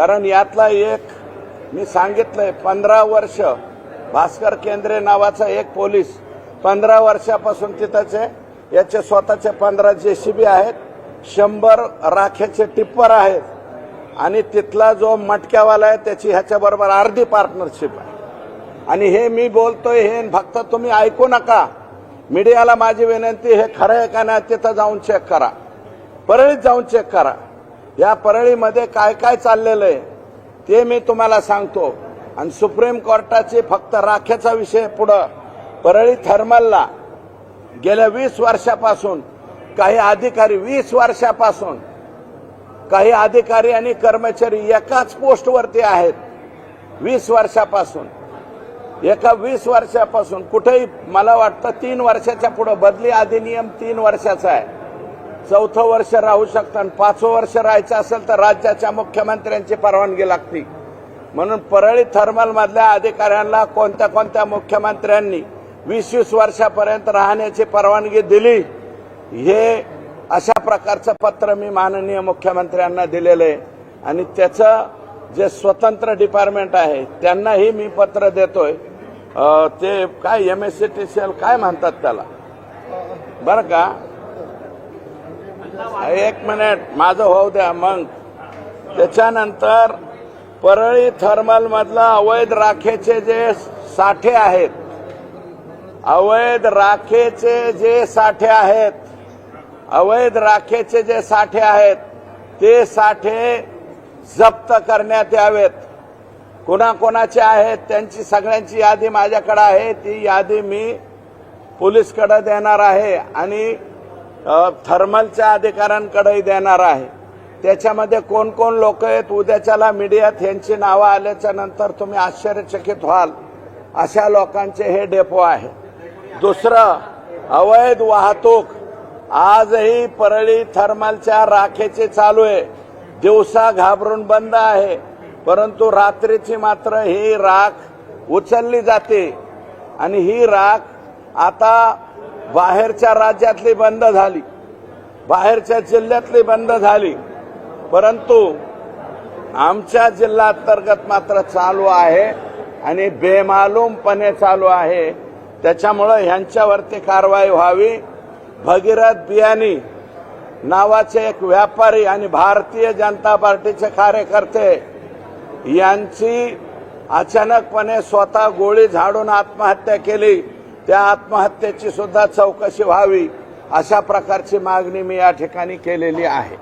कारण यातला एक मी सांगितलंय पंधरा वर्ष भास्कर केंद्रे नावाचा एक पोलीस पंधरा वर्षापासून तिथंच याचे स्वतःचे पंधरा जेसीबी आहेत. शंभर राखेचे टिप्पर आहेत. आणि तिथला जो मटक्यावाला आहे त्याची ह्याच्याबरोबर अर्धी पार्टनरशिप आहे. आणि हे मी बोलतोय हे फक्त तुम्ही ऐकू नका. मीडियाला माझी विनंती हे खरं आहे का नाही तिथं जाऊन चेक करा. परळीत जाऊन चेक करा. या परळीमध्ये काय काय चाललेलं आहे ते मी तुम्हाला सांगतो. आणि सुप्रीम कोर्टाचे फक्त राख्याचा विषय पुढं. परळी थर्मलला गेल्या वीस वर्षापासून काही अधिकारी वीस वर्षापासून काही अधिकारी आणि कर्मचारी एकाच पोस्टवरती आहेत. वीस वर्षापासून. एका वीस वर्षापासून. कुठेही मला वाटतं तीन वर्षाच्या पुढं. बदली अधिनियम तीन वर्षाचा आहे. चौथं वर्ष राहू शकतं आणि पाचवं वर्ष राहायचं असेल तर राज्याच्या मुख्यमंत्र्यांची परवानगी लागते. म्हणून परळी थर्मलमधल्या अधिकाऱ्यांना कोणत्या कोणत्या मुख्यमंत्र्यांनी वीस वीस वर्षापर्यंत राहण्याची परवानगी दिली हे अशा प्रकारचं पत्र मी माननीय मुख्यमंत्र्यांना दिलेलं आहे. आणि त्याचं जे स्वतंत्र डिपार्टमेंट आहे त्यांनाही मी पत्र देतोय. ते काय M S C T C L काय म्हणतात त्याला? बरं का? एक मिनिट. माझं होऊ द्या मग. त्याच्यानंतर परळी थर्मल मधला अवैध राखेचे जे साठे आहेत अवैध राखेचे जे साठे आहेत अवैध राखेचे जे साठे आहेत ते साठे जप्त करण्यात यावेत. कोणाकोणाचे आहेत त्यांची सगळ्यांची यादी माझ्याकडे आहे. ती यादी मी पोलीसकडे देणार आहे. आणि थर्मलच्या अधिकाऱ्यांकडेही देणार आहे. त्याच्यामध्ये कोण कोण लोक आहेत? उद्याच्याला मीडियात यांची नावं आल्याच्यानंतर तुम्ही आश्चर्यचकित व्हाल. अशा लोकांचे हे डेपो आहे. दुसरं अवैध वाहतूक. आजही परळी थर्मलच्या राखेचे चालू आहे. दिवसा घाबरून बंद आहे. परंतु रात्रीची मात्र ही राख उचलली जाते. आणि ही राख आता बाहेरच्या राज्यातली बंद झाली. बाहेरच्या जिल्ह्यातली बंद झाली. परंतु आमच्या जिल्हा अंतर्गत मात्र चालू आहे आणि बेमालूमपणे चालू आहे. त्याच्यामुळं ह्यांच्यावरती कारवाई व्हावी. भगीरथ बियानी नावाचे एक व्यापारी आणि भारतीय जनता पार्टीचे कार्यकर्ते यांची अचानकपणे स्वतः गोळी झाडून आत्महत्या केली. त्या आत्महत्येची सुद्धा चौकशी व्हावी अशा प्रकारची मागणी मी या ठिकाणी केलेली आहे.